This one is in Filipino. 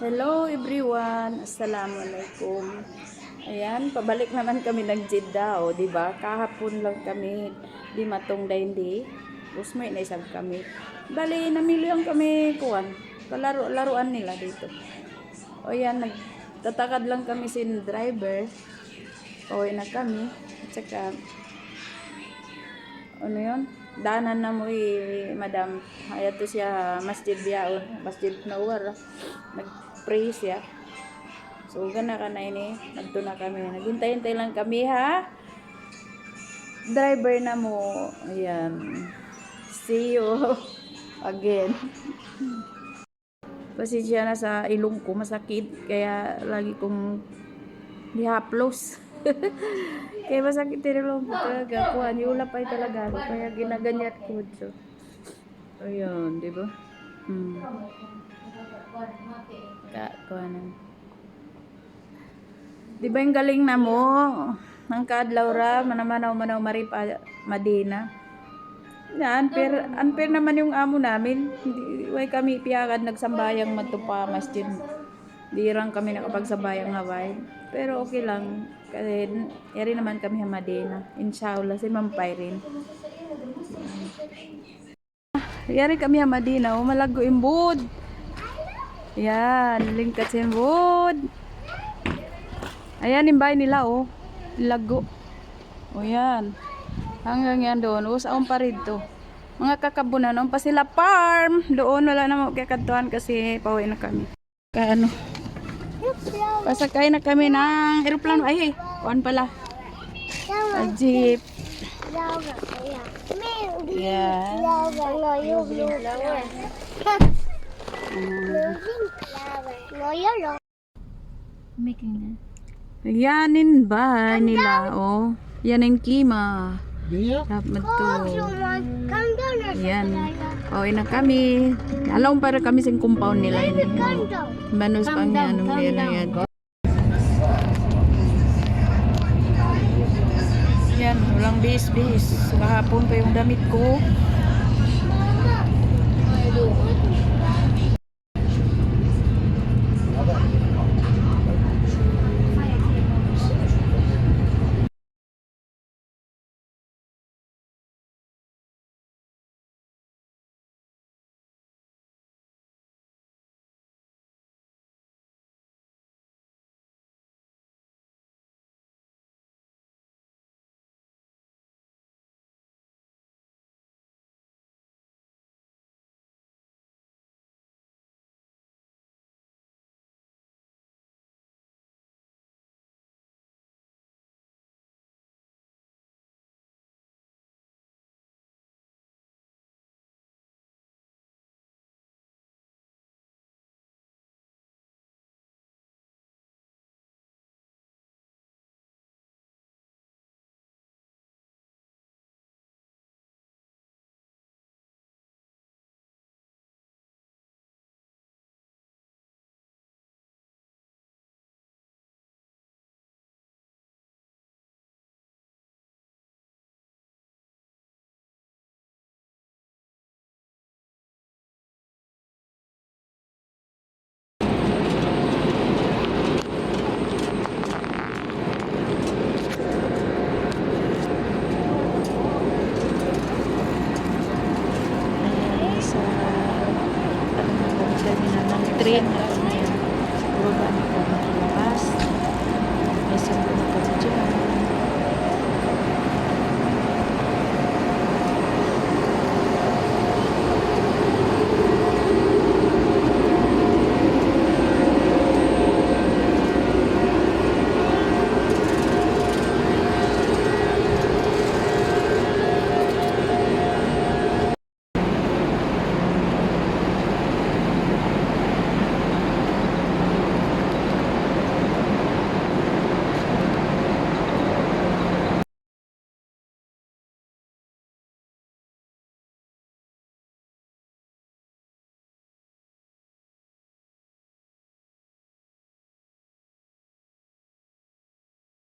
Hello everyone, Assalamualaikum. Ayan, pabalik naman kami ng Jeddah, o, di ba? Kahapon lang kami di matong daindi. Usmoy na isang kami. Bali, namilihan kami kuwan. Palaro-laruan nila dito. O yan, nagtatakad lang kami sin driver. Pauwi na kami. At saka, ano yun? Danan na mo eh, madam. Ayato siya masjid biyaon. Masjid Nawar. Nag-pray siya. So, gana ka na ini. Nagto na kami. Naghintay-hintay lang kami ha. Driver na mo. Ayan. See you again. Pasensya na sa ilong ko. Masakit. Kaya lagi kong dihaplos. Kaya masakit yung ilong ko talaga. Kuhan, iulapay talaga. Kaya ginaganyat ko. So, ayun, di? Hmm. Ka, kuhanan. Di ba yung galing na mo? Nang kaadlaw ra, manamanaw manaw maripa Madina. Na, unfair, unfair naman yung amo namin. Hindi, way kami piyakad nagsambayang matupa masjid. Di rang kami nakapagsabayang haway. Pero okay lang. Kasi yari naman kami sa Madina. Inshallah, si Ma'am rin. Yari kami sa Madina. Oh, malago imbud. Yan, sa imbud. Ayan, yung bahay nila, oh. Lago. O yan. Hanggang yan doon. O, saan pa rito. Mga kakabunan. Ang pa sila farm. Doon, wala na magkakantuan kasi pauwi na kami. Kaano? Pasakay na kami ng aeroplano. Ay, ay. Kuan pala. A jeep. Yan. Making na. Yanin ba nila, oh. Yan ang kima. Dia? Dapat to. Yan. Pauwi na kami. Alam para kami sa compound nila. Yun. Manos pang yan. Anong nila yan. Yan. Walang bis-bis. Kahapon pa yung damit ko. Ayan, na